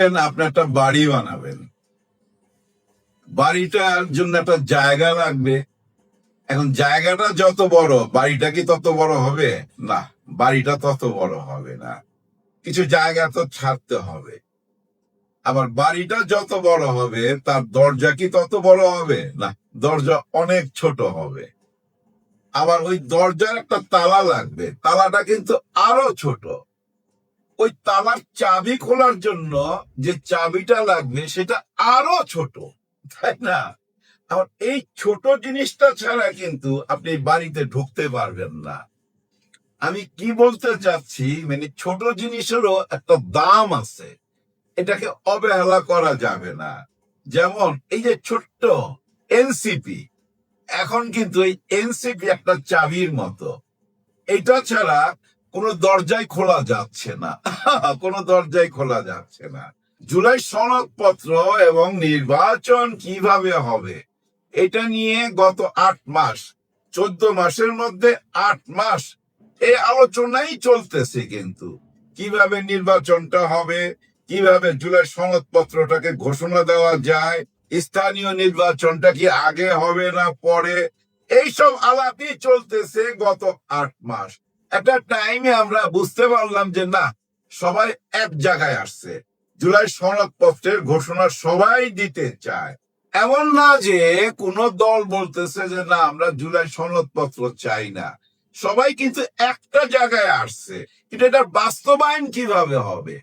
আপনি একটা বাড়ি বানাবেন। বাড়িটার জন্য একটা জায়গা লাগবে। এখন জায়গাটা যত বড়, বাড়িটা কি তত বড় হবে? না, বাড়িটা তত বড় হবে না। কিছু জায়গা তো ছাড়তে হবে। আবার বাড়িটা যত বড় হবে, তার দরজা কি তত বড় হবে? না, দরজা অনেক ছোট হবে। আবার ওই দরজার একটা তালা লাগবে। তালাটা কিন্তু আরও ছোট। ওই তালার চাবি খোলার জন্য যে চাবিটা লাগবে সেটা আরও ছোট, তাই না? আবার এই ছোট জিনিসটা ছাড়া কিন্তু আপনি বাড়িতে ঢুকতে পারবেন না। আমি কি বলতে চাচ্ছি মানে ছোট জিনিসেরও একটা দাম আছে, এটাকে অবহেলা করা যাবে না। যেমন এই যে ছোট্ট এনসিপি এখন কিন্তু এই এনসিপি একটা চাবির মতো। এটা ছাড়া কোনো দরজাই খোলা যাচ্ছে না। কোনো দরজাই খোলা যাচ্ছে না। জুলাই সনদপত্র এবং নির্বাচন কীভাবে হবে, এটা নিয়ে গত আট মাস, চোদ্দ মাসের মধ্যে আট মাস এই আলোচনাই চলতেছে কিন্তু। কীভাবে নির্বাচনটা হবে, কীভাবে জুলাই সনদপত্রটাকে ঘোষণা দেওয়া যায়, স্থানীয় নির্বাচনটা কি আগে হবে না পরে, এইসব আলাপই চলতেছে গত আট মাস। একটা টাইমে আমরা বুঝতে পারলাম যে না, সবাই এক জায়গায় আসছে। জুলাই সনদপত্রের ঘোষণা সবাই দিতে চায়। এমন না যে কোন দল বলতেছে যে না, আমরা জুলাই সনদপত্র চাই না। সবাই কিন্তু একটা জায়গায় আসছে। কিন্তু এটার বাস্তবায়ন কীভাবে হবে?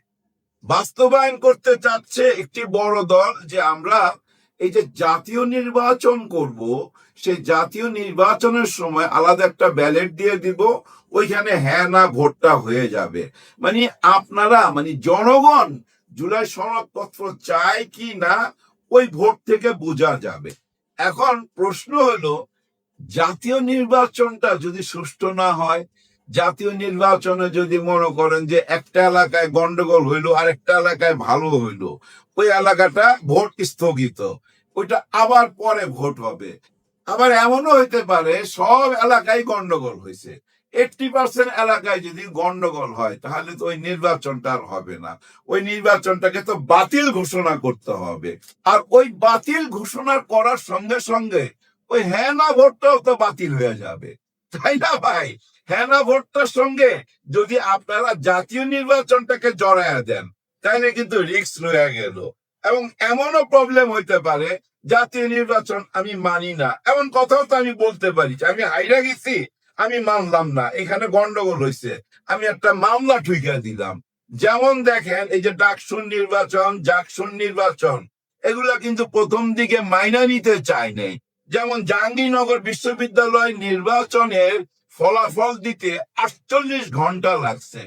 বাস্তবায়ন করতে চাচ্ছে একটি বড় দল যে আমরা এই যে জাতীয় নির্বাচন করব, সেই জাতীয় নির্বাচনের সময় আলাদা একটা ব্যালেট দিয়ে দিব, ওইখানে হ্যাঁ না ভোটটা হয়ে যাবে। মানে আপনারা মানে জনগণ জুলাই সনদপত্র চায় কি না, ওই ভোট থেকে বোঝা যাবে। এখন প্রশ্ন হলো, জাতীয় নির্বাচনটা যদি সুষ্ঠু না হয় জাতীয় নির্বাচনে যদি মনে করেন যে একটা এলাকায় গন্ডগোল হইল আর একটা এলাকায় ভালো হইল, ওই এলাকাটা ভোট স্থগিত, ওইটা আবার পরে ভোট হবে। আবার এমনও হইতে পারে, সব এলাকায় গন্ডগোল হয়েছে এইটটি পার্সেন্ট এলাকায় যদি গন্ডগোল হয়, তাহলে তো ওই নির্বাচনটা আর হবে না। ওই নির্বাচনটাকে তো বাতিল ঘোষণা করতে হবে। আর ওই বাতিল ঘোষণা করার সঙ্গে সঙ্গে ওই হ্যাঁ না, ভোটটাও তো বাতিল হয়ে যাবে। তাই না ভাই? হ্যাঁ না ভোটটার সঙ্গে যদি আপনারা জাতীয় নির্বাচনটাকে জড়ায়া দেন তাহলে কিন্তু রিস্ক রয়ে গেল। এবং এমনও প্রবলেম হইতে পারে, জাতীয় নির্বাচন আমি মানি না। এমন কথাও তো আমি বলতে পারি আমি হাইরা গেছি, আমি মানলাম না। এখানে গন্ডগোল হয়েছে আমি একটা মামলা ঠুইকা দিলাম। যেমন দেখেন, এই যে ডাকসুন নির্বাচন জাকসুন নির্বাচন, এগুলা কিন্তু প্রথম দিকে মাইনা নিতে চায় নাই। যেমন জাহাঙ্গীরনগর বিশ্ববিদ্যালয় নির্বাচনের ফলাফল দিতে আটচল্লিশ ঘণ্টা লাগছে।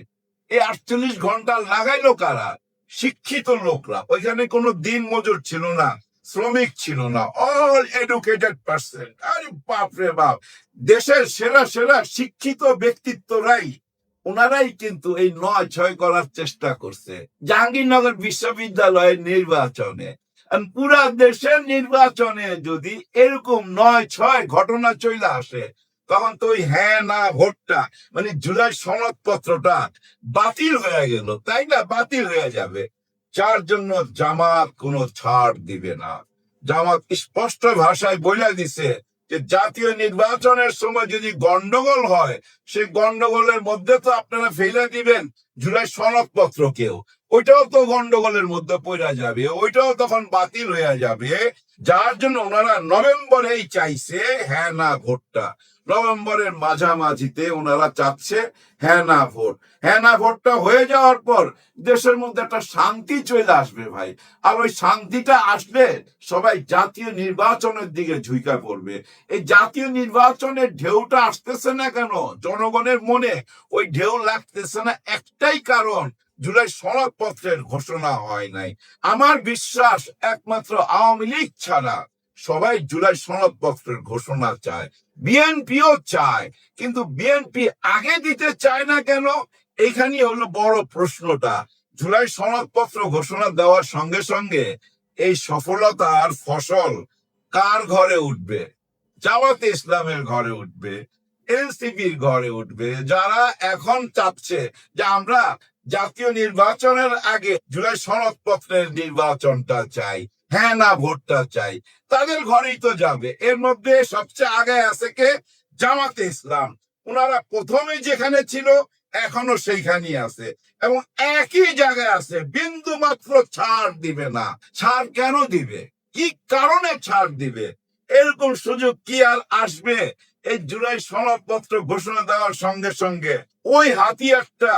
এই আটচল্লিশ ঘণ্টা লাগাইলো কারা? শিক্ষিত লোকরা। ওইখানে কোনো দিন মজুর ছিল না, শ্রমিক ছিল না অল এডুকেটেড পার্সন আরে বাপ রে বাপ। দেশের সেরা সেরা শিক্ষিত ব্যক্তিত্বরাই, ওনারাই কিন্তু এই নয় ছয় করার চেষ্টা করছে। জাহাঙ্গীরনগর বিশ্ববিদ্যালয়ের নির্বাচনে। পুরা দেশের নির্বাচনে যদি এরকম নয় ছয় ঘটনা চলে আসে তখন তো ওই হ্যাঁ না, ভোটটা মানে জুলাই সনদপত্রটা বাতিল হয়ে গেল, তাই না? বাতিল হয়ে যাবে। যার জন্য জামাত কোনো ছাড় দিবে না। জামাত স্পষ্ট ভাষায় বলে দিছে যে জাতীয় নির্বাচনের সময় যদি গন্ডগোল হয়, সেই গন্ডগোলের মধ্যে তো আপনারা ফেলে দিবেন জুলাই সনদপত্র কেউ ওইটাও তো গন্ডগোলের মধ্যে পড়া যাবে, ওইটাও তখন বাতিল হয়ে যাবে। যার জন্য ওনারা নভেম্বরেই চাইছে হ্যাঁ না ভোটটা। নভেম্বরের মাঝামাঝিতে ওনারা চাচ্ছে হ্যাঁ না ভোট। হ্যাঁ না ভোটটা হয়ে যাওয়ার পর দেশের মধ্যে একটা শান্তি চলে আসবে ভাই। আর ওই শান্তিটা আসলে সবাই জাতীয় নির্বাচনের দিকে ঝুঁকা পড়বে। এই জাতীয় নির্বাচনের ঢেউটা আসতেছে না কেন? জনগণের মনে ওই ঢেউ লাগতেছে না। একটাই কারণ জুলাই সনদপত্রের ঘোষণা হয় নাই। আমার বিশ্বাস একমাত্র আওয়ামী লীগ ছাড়া সবাই জুলাই সনদপত্রের ঘোষণা চায়। বিএনপিও চায়, কিন্তু বিএনপি আগে দিতে চায় না কেন? এখানেই হলো বড় প্রশ্নটা। জুলাই সনদপত্র ঘোষণা দেওয়ার সঙ্গে সঙ্গে এই সফলতার ফসল কার ঘরে উঠবে? জামাতে ইসলামের ঘরে উঠবে, এনসিপির ঘরে উঠবে। যারা এখন চাচ্ছে যে আমরা জাতীয় নির্বাচনের আগে জুলাই সনদপত্রের নির্বাচনটা চাই হ্যাঁ না ভোটটা চাই। তাদের ঘরেই তো যাবে। এর মধ্যে সবচেয়ে আগে আছে কে? জামাতে ইসলাম। ওনারা প্রথমে যেখানে ছিল, এখনও সেইখানেই আছে। এবং একই জায়গায় আছে, বিন্দু মাত্র ছাড় দিবে না। ছাড় কেন দিবে? কি কারণে ছাড় দিবে? এরকম সুযোগ কি আর আসবে? এই জুলাই সনদপত্র ঘোষণা দেওয়ার সঙ্গে সঙ্গে ওই হাতিয়ারটা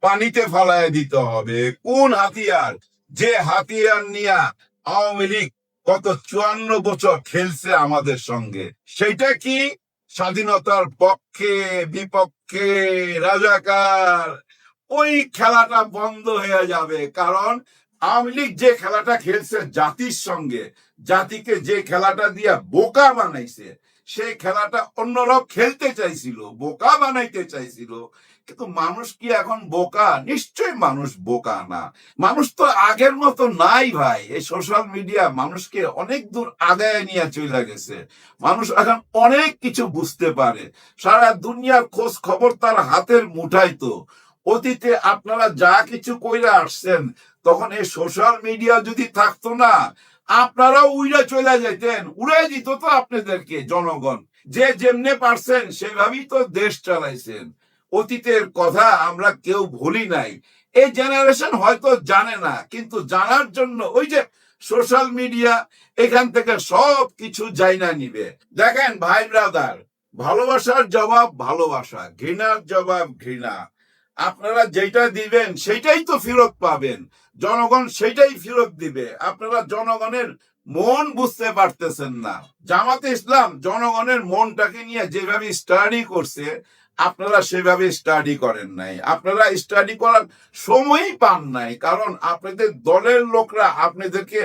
পানিতে ফালায় দিতে হবে। কোন হাতিয়ার? যে হাতিয়ার নিয়ে আওয়ামী লীগ কত চুয়ান্ন বছর খেলছে আমাদের সঙ্গে, সেটা কি? স্বাধীনতার পক্ষে, বিপক্ষে, রাজাকার, ওই খেলাটা বন্ধ হয়ে যাবে। কারণ আওয়ামী লীগ যে খেলাটা খেলছে জাতির সঙ্গে, জাতিকে যে খেলাটা দিয়া বোকা বানাইছে, সেই খেলাটা অন্যরা খেলতে চাইছিল, বোকা বানাইতে চাইছিল। কিন্তু মানুষ কি এখন বোকা? নিশ্চয়ই মানুষ বোকা না। মানুষ তো আগের মতো নাই ভাই। এই সোশ্যাল মিডিয়া মানুষকে অনেক দূর আগায় নিয়ে চলে গেছে। মানুষ এখন অনেক কিছু বুঝতে পারে। সারা দুনিয়ার খোঁজ খবর তার হাতের মুঠাই তো। অতীতে আপনারা যা কিছু কইরা আসছেন তখন এই সোশ্যাল মিডিয়া যদি থাকতো না আপনারা উড়ে চলে যেতেন উড়ে দিত তো আপনাদেরকে, জনগণ। যে যেমনে পারছেন, সেভাবেই তো দেশ চালাইছেন। অতীতের কথা আমরা কেউ ভুলি নাই। এই জেনারেশন হয়তো জানে না, কিন্তু জানার জন্য ওই যে সোশ্যাল মিডিয়া এখান থেকে সব কিছু যাইনা নিবে। দেখেন, ভাই ব্রাদার ভালোবাসার জবাব ভালোবাসা, ঘৃণার জবাব ঘৃণা। আপনারা যেটা দিবেন সেটাই তো ফেরত পাবেন। জনগণ সেটাই ফেরত দিবে। আপনারা জনগণের মন বুঝতে পারতেছেন না। জামাতে ইসলাম জনগণের মনটাকে নিয়ে যেভাবে স্টাডি করছে, আপনারা সেভাবে স্টাডি করেন নাই। আপনারা স্টাডি করার সময়ই পান নাই, কারণ আপনাদের দলের লোকরা আপনাদেরকে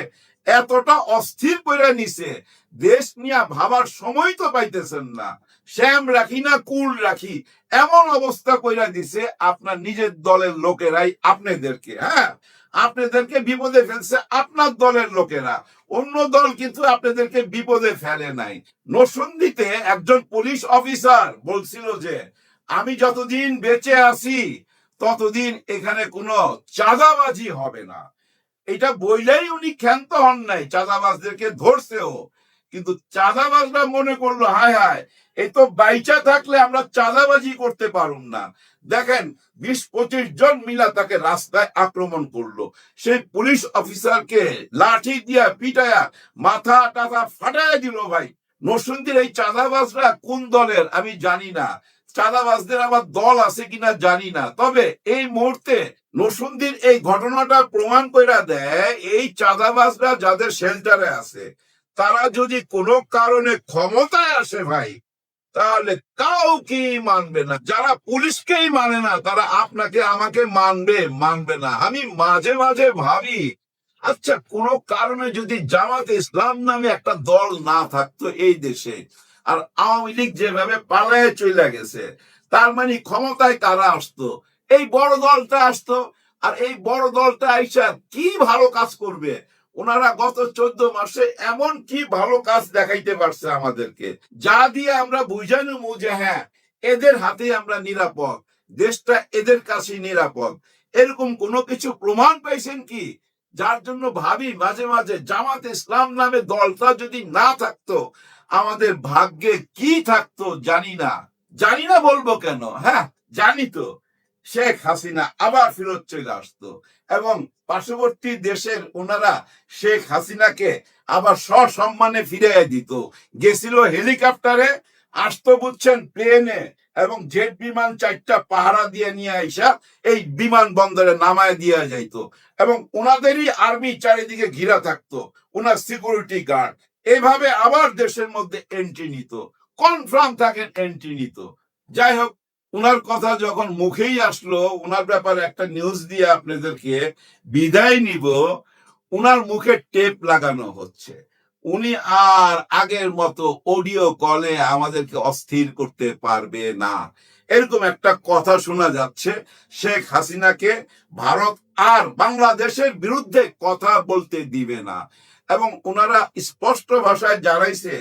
এতটা অস্থির করে নিছে। দেশ নিয়ে ভাবার সময় তো পাইতেছেন না। শ্যাম রাখি না কুল রাখি? এমন অবস্থা কইরা দিছে আপনার নিজের দলের লোকেরাই আপনাদেরকে হ্যাঁ? আপনাদেরকে বিপদে ফেলছে আপনার দলের লোকেরা। অন্য দল কিন্তু আপনাদেরকে বিপদে ফেলে নাই। নরসিংদীতে একজন পুলিশ অফিসার বলছিল যে, আমি যতদিন বেঁচে আছি, ততদিন এখানে কোনো চাঁদাবাজি হবে না। এটা বইলেই উনি ক্ষান্ত হন নাই, চাঁদাবাজদেরকে ধরছেও। কিন্তু চাঁদাবাজরা মনে করল, হায় হায়, এই তো বাইচা থাকলে আমরা চাঁদাবাজি করতে পারুম না। দেখেন, বিশ পঁচিশ জন মিলা তাকে রাস্তায় আক্রমণ করল। সেই পুলিশ অফিসারকে লাঠি দিয়া পিটায়া মাথা টাথা ফাটায় দিল, ভাই, নরসিংদীর এই চাঁদাবাজরা কোন দলের? আমি জানি না। চাঁদাবাজদের আবার দল আছে কিনা জানি না। তবে এই মুহূর্তে নরসিংদীর এই ঘটনাটা প্রমাণ করে দেয়, এই চাঁদাবাজরা যাদের শেল্টারে আছে। তারা যদি কোনো কারণে ক্ষমতায় আসে ভাই, তাহলে কাউকেই মানবে না। যারা পুলিশকেই মানে না, তারা আপনাকে, আমাকে মানবে মানবে না। আমি মাঝে মাঝে ভাবি আচ্ছা কোন কারণে যদি জামাত ইসলাম নামে একটা দল না থাকতো এই দেশে, আর আওয়ামী লীগ যেভাবে পালায় চলে গেছে, তার মানে ক্ষমতায় কারা আসতো? এই বড় দলটা আসতো, আর এই বড় দলটা আইসা কি ভালো কাজ করবে? ওনারা গত চোদ্দ মাসে এমন কি ভালো কাজ দেখাইতে পারছে আমাদেরকে। যা দিয়ে আমরা বুঝাই নেব যে হ্যাঁ এদের হাতে আমরা নিরাপদ, দেশটা এদের কাছে নিরাপদ। এরকম কোনো কিছু প্রমাণ পাইছেন কি? যার জন্য ভাবি মাঝে মাঝে জামাত ইসলাম নামে দলটা যদি না থাকতো, আমাদের ভাগ্যে কি থাকতো জানি না। জানি না বলব কেন হ্যাঁ জানি তো। শেখ হাসিনা আবার ফেরত চলে আসতো। এবং পার্শ্ববর্তী দেশের ওনারা শেখ হাসিনাকে আবার সসম্মানে ফিরিয়ে দিত। গেছিল হেলিকপ্টারে, আসতো বুঝছেন প্লেনে, এবং জেট বিমান চারটা পাহারা দিয়ে নিয়ে আইসা এই বিমান বন্দরে নামায় দিয়ে যাইতো। এবং ওনাদেরই আর্মি চারিদিকে ঘিরা থাকতো, ওনার সিকিউরিটি গার্ড। এভাবে আবার দেশের মধ্যে এন্ট্রি নিত কনফার্ম থাকেন এন্ট্রি নিত। যাই হোক উনার কথা যখন মুখেই আসলো, উনার ব্যাপারে একটা নিউজ দিয়ে আপনাদেরকে বিদায় নিব, উনার মুখে টেপ লাগানো হচ্ছে। উনি আর আগের মতো অডিও কলে আমাদেরকে অস্থির করতে পারবে না। এরকম একটা কথা শোনা যাচ্ছে, শেখ হাসিনাকে ভারত আর বাংলাদেশের বিরুদ্ধে কথা বলতে দিবে না। এবং ওনারা স্পষ্ট ভাষায় জানাইছে,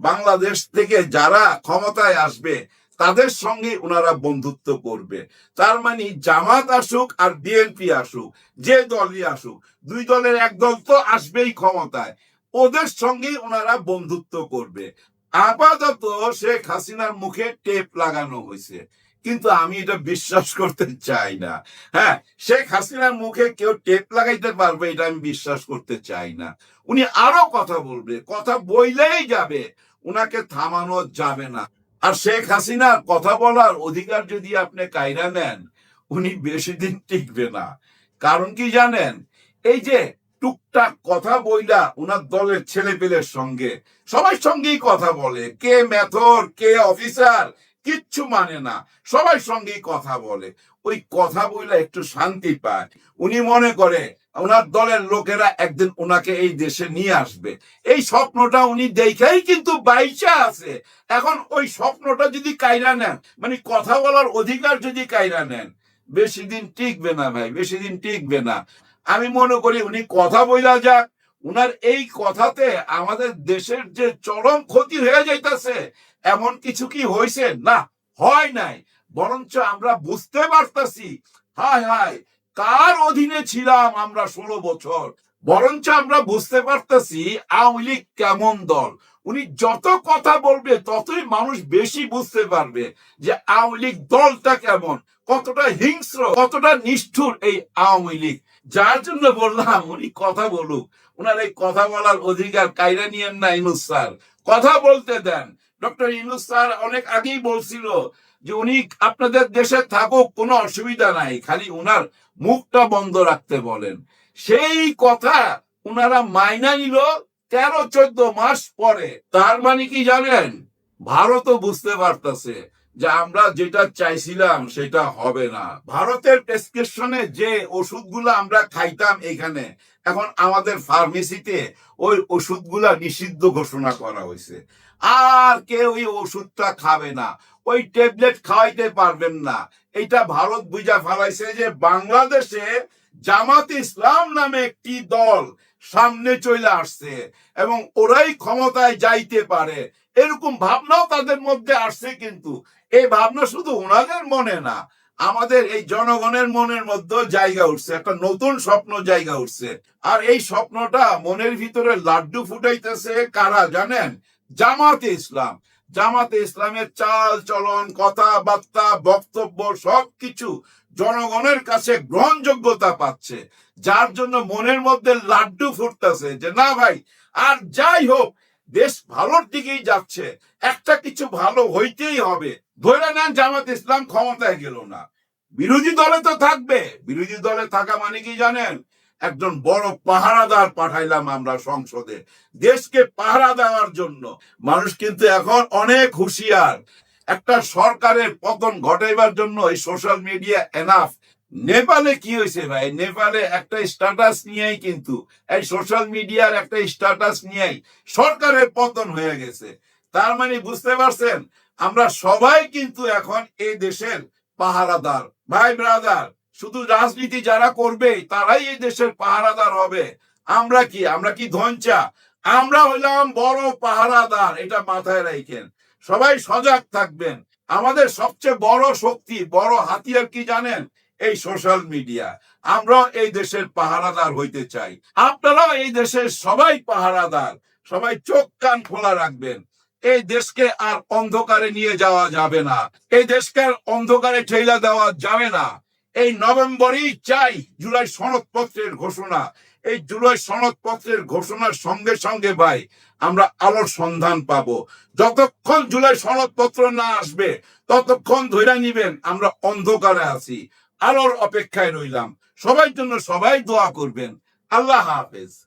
বাংলাদেশ থেকে যারা ক্ষমতায় আসবে তাদের সঙ্গে ওনারা বন্ধুত্ব করবে। তার মানে জামাত আসুক আর বিএনপি আসুক, যে দলই আসুক, দুই দলের এক দল তো আসবেই ক্ষমতায়। ওদের সঙ্গে ওনারা বন্ধুত্ব করবে। আপাতত শেখ হাসিনার মুখে টেপ লাগানো হয়েছে। কিন্তু আমি এটা বিশ্বাস করতে চাই না। হ্যাঁ শেখ হাসিনার মুখে কেউ টেপ লাগাইতে পারবে এটা আমি বিশ্বাস করতে চাই না। উনি আরও কথা বলবে, কথা বইলেই যাবে। উনাকে থামানো যাবে না। আর শেখ হাসিনার কথা বলার অধিকার যদি আপনি কায়রা নেন, উনি বেশি দিন টিকবে না। কারণ কি জানেন? এই যে টুকটাক কথা বইলা উনার দলের ছেলে পেলের সঙ্গে সবার সঙ্গেই কথা বলে। কে মেথর, কে অফিসার, কিচ্ছু মানে না। সবার সঙ্গেই কথা বলে। ওই কথা বইলা একটু শান্তি পায়। উনি মনে করে ওনার দলের লোকেরা একদিন ওনাকে এই দেশে নিয়ে আসবে। এই স্বপ্নটা উনি দেখেই কিন্তু বাইচা আছে। এখন ওই স্বপ্নটা যদি কায়রা নেন মানে কথা বলার অধিকার যদি কায়রা নেন, বেশি দিন টিকবে না ভাই, বেশি দিন টিকবে না। আমি মনে করি উনি কথা বইলা যাক, উনার এই কথাতে আমাদের দেশের যে চরম ক্ষতি হয়ে যাইতেছে, এমন কিছু কি হয়েছে না, হয় নাই। বরঞ্চ আমরা বুঝতে পারতাছি। হায় হায় কার অধীনে ছিলাম আমরা ষোলো বছর? বরঞ্চ আমরা বুঝতে পারতাছি আওয়ামী লীগ কেমন দল। উনি যত কথা বলবে, ততই মানুষ বেশি বুঝতে পারবে যে আওয়ামী লীগ দলটা কেমন, কতটা হিংস্র, কতটা নিষ্ঠুর এই আওয়ামী লীগ। যার জন্য বললাম, উনি কথা বলুক। উনার এই কথা বলার অধিকার কায়রা নিয়েন না ইনুস স্যার। কথা বলতে দেন। ডক্টর ইনুস স্যার অনেক আগেই বলছিল যে উনি আপনাদের দেশে থাকুক, কোনো অসুবিধা নাই, খালি উনার মুখটা বন্ধ রাখতে বলেন। সেই কথা উনারা মাইনা নিল তেরো, চোদ্দ মাস পরে। তার মানে কি জানেন? ভারতও বুঝতে পারতেছে। যে আমরা যেটা চাইছিলাম সেটা হবে না। ভারতের প্রেসক্রিপশনে যে ওষুধগুলো আমরা খাইতাম এখানে, এখন আমাদের ফার্মেসিতে ওই ওষুধগুলা নিষিদ্ধ ঘোষণা করা হয়েছে আর কেউ ওই ওষুধটা খাবে না। ওই ট্যাবলেট খাওয়াইতে পারবেন না। এটা ভারত বুঝা ফেলাইছে যে বাংলাদেশে জামাত ইসলাম নামে একটি দল সামনে চলে আসছে এবং ওরাই ক্ষমতায় যাইতে পারে। এরকম ভাবনাও তাদের মধ্যে আসছে কিন্তু। এই ভাবনা শুধু ওনাদের মনে না, আমাদের এই জনগণের মনের মধ্যে জায়গা উঠছে, একটা নতুন স্বপ্ন জায়গা উঠছে। আর এই স্বপ্নটা মনের ভিতরে লাড্ডু ফুটাইতেছে কারা জানেন? জামাতে ইসলাম। জামাতে ইসলামের চাল, চলন, কথাবার্তা, বক্তব্য সবকিছু জনগণের কাছে গ্রহণযোগ্যতা পাচ্ছে। যার জন্য মনের মধ্যে লাড্ডু ফুটতেছে যে, না ভাই, আর যাই হোক, দেশ ভালোর দিকেই যাচ্ছে। একটা কিছু ভালো হইতেই হবে। ধরে নেন জামাত ইসলাম ক্ষমতায় গেল না। বিরোধী দলে তো থাকবে। বিরোধী দলে থাকা মানে কি জানেন? একজন বড় পাহারাদার পাঠাইলাম আমরা সংসদে। দেশকে পাহারা দেওয়ার জন্য। মানুষ কিন্তু এখন অনেক হুঁশিয়ার। একটা সরকারের পতন ঘটাইবার জন্য এই সোশ্যাল মিডিয়া এনাফ নেপালে কি হয়েছে ভাই? নেপালে একটা স্ট্যাটাস নিয়েই কিন্তু, এই সোশ্যাল মিডিয়ার একটা স্ট্যাটাস নিয়েই সরকারের পতন হয়ে গেছে। তার মানে বুঝতে পারছেন? আমরা সবাই কিন্তু এখন এই দেশের পাহারাদার। ভাই ব্রাদার, শুধু রাজনীতি যারা করবে তারাই এই দেশের পাহারাদার হবে। আমরা কি? আমরা কি ধনচা? আমরা হইলাম বড় পাহারাদার, এটা মাথায় রাখেন সবাই সজাগ থাকবেন। আমাদের সবচেয়ে বড় শক্তি, বড় হাতিয়ার কি জানেন? এই সোশ্যাল মিডিয়া। আমরা এই দেশের পাহারাদার হইতে চাই। আপনারাও এই দেশের সবাই পাহারাদার। সবাই চোখ কান খোলা রাখবেন। এই দেশকে আর অন্ধকারে নিয়ে যাওয়া যাবে না। এই দেশকে আর অন্ধকারে ঠেলা দেওয়া যাবে না। এই নভেম্বরই চাই জুলাই সনদপত্রের ঘোষণা। এই জুলাই সনদপত্রের ঘোষণার সঙ্গে সঙ্গে ভাই, আমরা আলোর সন্ধান পাবো। যতক্ষণ জুলাই সনদপত্র না আসবে, ততক্ষণ ধরে নিবেন, আমরা অন্ধকারে আছি। আলোর অপেক্ষায় রইলাম। সবার জন্য সবাই দোয়া করবেন। আল্লাহ হাফেজ।